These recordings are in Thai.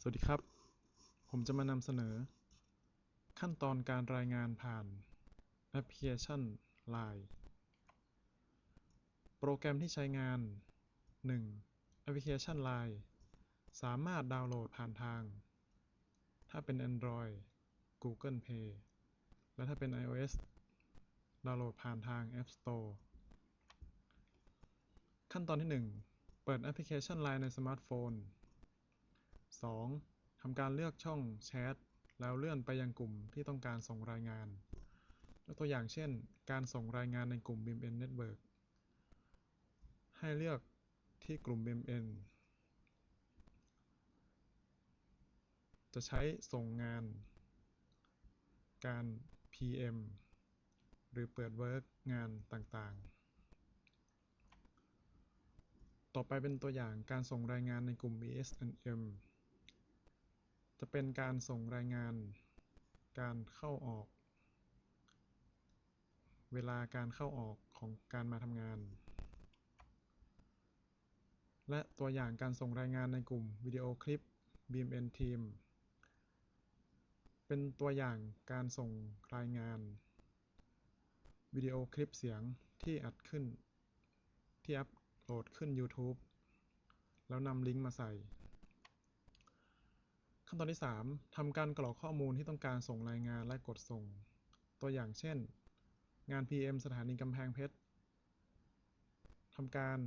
สวัสดีครับ ผมจะมานำเสนอ ขั้นตอนการรายงานผ่านแอปพลิเคชัน Line โปรแกรมที่ใช้งาน 1. แอปพลิเคชัน Line สามารถดาวน์โหลดผ่านทาง ถ้าเป็น Android Google Play และถ้าเป็น iOS ดาวน์โหลดผ่านทาง App Store ขั้นตอนที่ 1 เปิดแอปพลิเคชัน Line ในสมาร์ทโฟน 2. ทำการเลือกช่องแชทแล้วเลื่อนไปยังกลุ่มที่ต้องการส่งรายงาน ยกตัวอย่างเช่น การส่งรายงานในกลุ่ม BMN Network ให้เลือกที่กลุ่ม BMN จะใช้ส่งงาน การ PM หรือเปิดเวิร์กงานต่างๆ ต่อไปเป็นตัวอย่างการส่งรายงานในกลุ่ม BSNM จะเป็นการส่งรายงาน การเข้าออก เวลาการเข้าออกของการมาทำงาน และตัวอย่างการส่งรายงานในกลุ่มวิดีโอคลิป BMN Team เป็นตัวอย่างการส่งรายงาน วิดีโอคลิปเสียงที่อัดขึ้น ที่อัปโหลดขึ้น YouTube แล้วนำลิงก์มาใส่ ขั้นตอนที่ 3ทำการกรอกข้อมูลที่ต้องการส่งรายงานและกดส่ง ตัวอย่างเช่น งาน PM สถานีกำแพงเพชรทำการ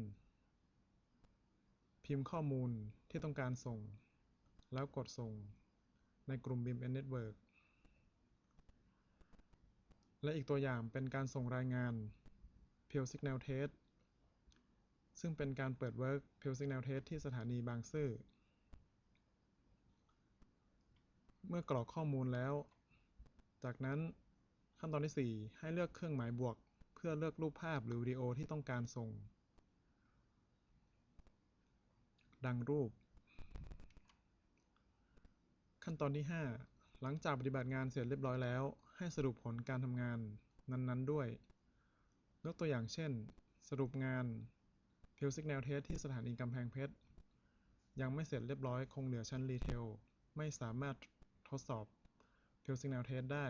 พิมพ์ข้อมูลที่ต้องการส่ง แล้วกดส่งในกลุ่ม BMN Network และอีกตัวอย่างเป็นการส่งรายงาน Pure Signal Test ซึ่งเป็นการเปิดเวิร์ก Pure Signal Test ที่สถานีบางซื่อ เมื่อกรอกข้อมูลแล้ว จากนั้นขั้นตอนที่ 4 ให้เลือกเครื่องหมายบวก เพื่อเลือกรูปภาพหรือวิดีโอที่ต้องการส่ง ดังรูป ขั้นตอนที่ 5 หลังจากปฏิบัติงานเสร็จเรียบร้อยแล้ว ให้สรุปผลการทำงานนั้น ๆ ด้วย ยกตัวอย่างเช่น สรุปงาน Pure Signal Test ที่สถานีกำแพงเพชร ยังไม่เสร็จเรียบร้อยคงเหลือชั้นรีเทล ไม่สามารถ ทดสอบ Pure Signal Test ได้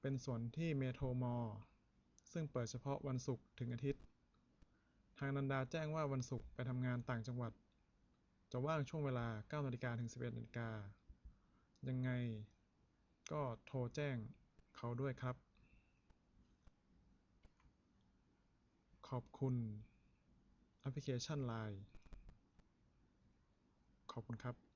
เป็นส่วนที่เมโทรมอลซึ่งเปิดเฉพาะวันศุกร์ถึงอาทิตย์ ทางนันดาแจ้งว่าวันศุกร์ไปทำงานต่างจังหวัด จะว่างช่วงเวลา 9นาฬิกาถึง 11นาฬิกา ยังไงก็โทรแจ้งเขาด้วยครับ ขอบคุณแอปพลิเคชัน Line ขอบคุณครับ